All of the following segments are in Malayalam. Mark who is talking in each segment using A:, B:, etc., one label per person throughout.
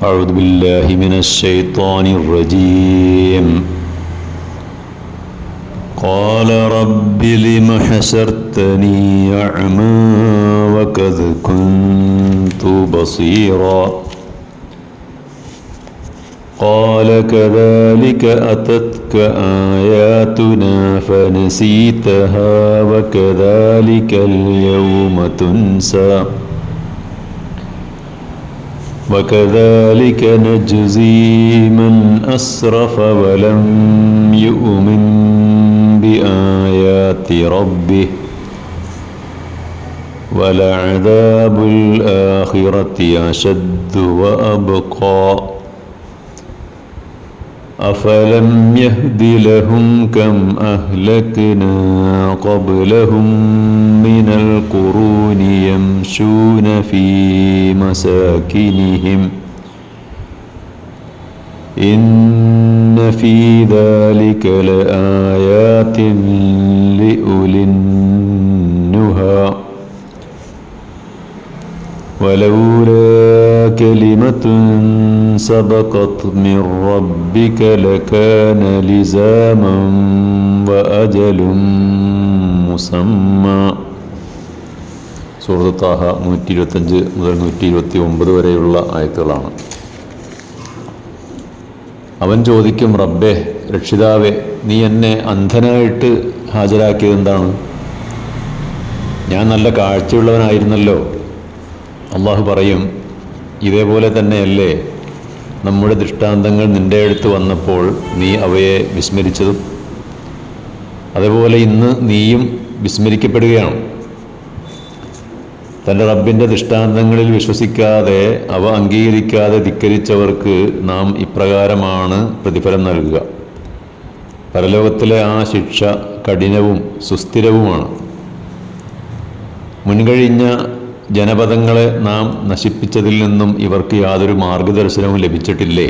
A: أعوذ بالله من الشيطان الرجيم. قال رب لم حشرتني أعمى وقد كنت بصيرا. قال كذلك أتتك آياتنا فنسيتها وكذلك اليوم تنسى. وكذلك نجزي من أسرف ولم يؤمن بآيات ربه ولعذاب الآخرة أشد وأبقى. أفلم يهد لهم كم أهلكنا قبلهم من القرون يمشون في مساكنهم. إن في ذلك لآيات لأولي النهى. ولولا كلمة سبقت من ربك لكان لزاما وأجل مسمى സൂറത്ത് താഹ നൂറ്റി ഇരുപത്തഞ്ച് മുതൽ നൂറ്റി ഇരുപത്തി ഒമ്പത് വരെയുള്ള ആയത്തുകളാണ് അവൻ ചോദിക്കും റബ്ബേ രക്ഷിതാവേ നീ എന്നെ അന്ധനായിട്ട് ഹാജരാക്കിയത് എന്താണ് ഞാൻ നല്ല കാഴ്ചയുള്ളവനായിരുന്നല്ലോ അള്ളാഹു പറയും ഇതേപോലെ തന്നെയല്ലേ? നമ്മുടെ ദൃഷ്ടാന്തങ്ങൾ നിന്റെ അടുത്ത് വന്നപ്പോൾ നീ അവയെ വിസ്മരിച്ചതും. അതേപോലെ ഇന്ന് നീയും വിസ്മരിക്കപ്പെടുകയാണ്. തന്റെ റബ്ബിന്റെ ദൃഷ്ടാന്തങ്ങളിൽ വിശ്വസിക്കാതെ അവ അംഗീകരിക്കാതെ ധിക്കരിച്ചവർക്ക് നാം ഇപ്രകാരമാണ് പ്രതിഫലം നൽകുക. പരലോകത്തിലെ ആ ശിക്ഷ കഠിനവും സുസ്ഥിരവുമാണ്. മുൻകഴിഞ്ഞ ജനപദങ്ങളെ നാം നശിപ്പിച്ചതിൽ നിന്നും ഇവർക്ക് യാതൊരു മാർഗദർശനവും ലഭിച്ചിട്ടില്ലേ?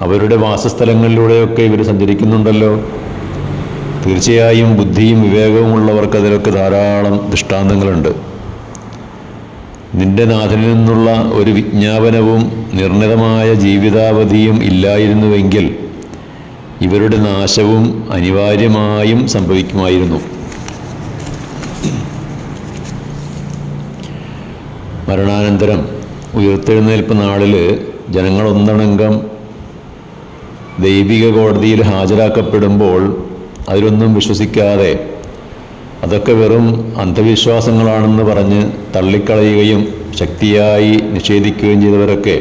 A: അവരുടെ വാസസ്ഥലങ്ങളിലൂടെയൊക്കെ ഇവർ സഞ്ചരിക്കുന്നുണ്ടല്ലോ. തീർച്ചയായും ബുദ്ധിയും വിവേകവും ഉള്ളവർക്ക് അതിലൊക്കെ ധാരാളം ദൃഷ്ടാന്തങ്ങളുണ്ട്. നിന്റെ നാഥനിൽ നിന്നുള്ള ഒരു വിജ്ഞാപനവും നിർണിതമായ ജീവിതാവധിയും ഇല്ലായിരുന്നുവെങ്കിൽ ഇവരുടെ നാശവും അനിവാര്യമായും സംഭവിക്കുമായിരുന്നു. മരണാനന്തരം ഉയർത്തെഴുന്നേൽപ്പ് നാളിൽ ജനങ്ങളൊന്നടങ്കം ദൈവിക കോടതിയിൽ ഹാജരാക്കപ്പെടുമ്പോൾ അതിലൊന്നും വിശ്വസിക്കാതെ അതൊക്കെ വെറും അന്ധവിശ്വാസങ്ങളാണെന്ന് പറഞ്ഞ് തള്ളിക്കളയുകയും ശക്തിയായി നിഷേധിക്കുകയും ചെയ്തവരൊക്കെ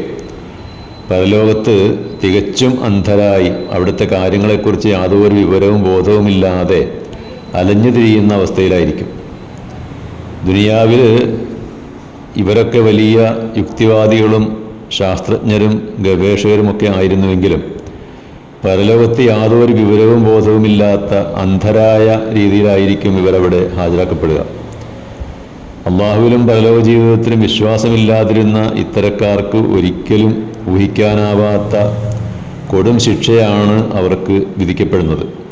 A: പരലോകത്ത് തികച്ചും അന്ധരായി അവിടുത്തെ കാര്യങ്ങളെക്കുറിച്ച് യാതൊരു വിവരവും ബോധവുമില്ലാതെ അലഞ്ഞു തിരിയുന്ന അവസ്ഥയിലായിരിക്കും. ദുനിയാവിൽ ഇവരൊക്കെ വലിയ യുക്തിവാദികളും ശാസ്ത്രജ്ഞരും ഗവേഷകരുമൊക്കെ ആയിരുന്നുവെങ്കിലും പരലോകത്ത് യാതൊരു വിവരവും ബോധവുമില്ലാത്ത അന്ധരായ രീതിയിലായിരിക്കും ഇവരവിടെ ഹാജരാക്കപ്പെടുക. അള്ളാഹുവിലും പരലോക ജീവിതത്തിലും വിശ്വാസമില്ലാതിരുന്ന ഇത്തരക്കാർക്ക് ഒരിക്കലും ഊഹിക്കാനാവാത്ത കൊടും ശിക്ഷയാണ് അവർക്ക് വിധിക്കപ്പെടുന്നത്.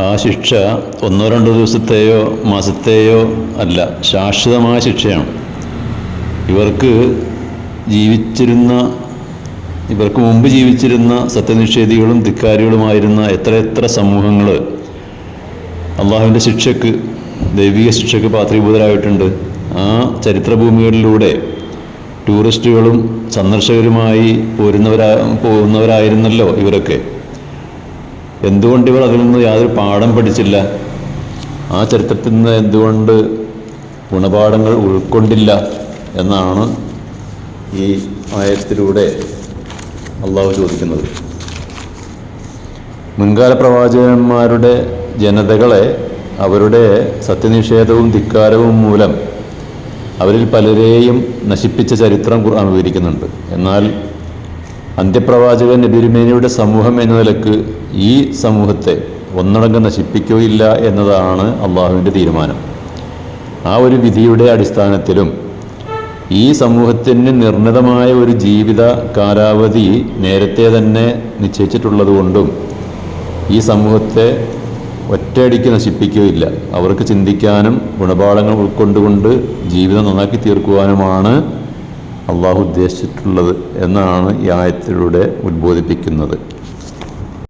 A: ആ ശിക്ഷ ഒന്നോ രണ്ടോ ദിവസത്തെയോ മാസത്തെയോ അല്ല ശാശ്വതമായ ശിക്ഷയാണ്. ഇവർക്ക് ജീവിച്ചിരുന്ന ഇവർക്ക് മുമ്പ് ജീവിച്ചിരുന്ന സത്യനിഷേധികളും ധിക്കാരികളുമായിരുന്ന എത്ര എത്ര സമൂഹങ്ങൾ അള്ളാഹുവിന്റെ ശിക്ഷക്ക് ദൈവിക ശിക്ഷക്ക് പാത്രീഭൂതരായിട്ടുണ്ട്. ആ ചരിത്രഭൂമികളിലൂടെ ടൂറിസ്റ്റുകളും സന്ദർശകരുമായി പോരുന്നവരാ പോകുന്നവരായിരുന്നല്ലോ ഇവരൊക്കെ. എന്തുകൊണ്ട് ഇവൾ അതിൽ യാതൊരു പാഠം പഠിച്ചില്ല? ആ ചരിത്രത്തിൽ നിന്ന് എന്തുകൊണ്ട് ഗുണപാഠങ്ങൾ ഉൾക്കൊണ്ടില്ല എന്നാണ് ഈ ആയത്തിലൂടെ അള്ളാഹു ചോദിക്കുന്നത്. മുൻകാല പ്രവാചകന്മാരുടെ ജനതകളെ അവരുടെ സത്യനിഷേധവും ധിക്കാരവും മൂലം അവരിൽ പലരെയും നശിപ്പിച്ച ചരിത്രം ഖുർആൻ വിവരിക്കുന്നുണ്ട്. എന്നാൽ അന്ത്യപ്രവാചകൻ നബിരുമേനിയുടെ സമൂഹം എന്ന നിലയ്ക്ക് ഈ സമൂഹത്തെ ഒന്നടങ്കം നശിപ്പിക്കുകയില്ല എന്നതാണ് അള്ളാഹുവിന്റെ തീരുമാനം. ആ ഒരു വിധിയുടെ അടിസ്ഥാനത്തിലും ഈ സമൂഹത്തിന് നിർണിതമായ ഒരു ജീവിത കാലാവധി നേരത്തെ തന്നെ നിശ്ചയിച്ചിട്ടുള്ളതുകൊണ്ടും ഈ സമൂഹത്തെ ഒറ്റയടിക്ക് നശിപ്പിക്കുകയില്ല. അവർക്ക് ചിന്തിക്കാനും ഗുണപാഠങ്ങൾ ഉൾക്കൊണ്ടുകൊണ്ട് ജീവിതം നന്നാക്കി തീർക്കുവാനുമാണ് അള്ളാഹു ഉദ്ദേശിച്ചിട്ടുള്ളത് എന്നാണ് ഈ ആയത്തിലൂടെ ഉദ്ബോധിപ്പിക്കുന്നത്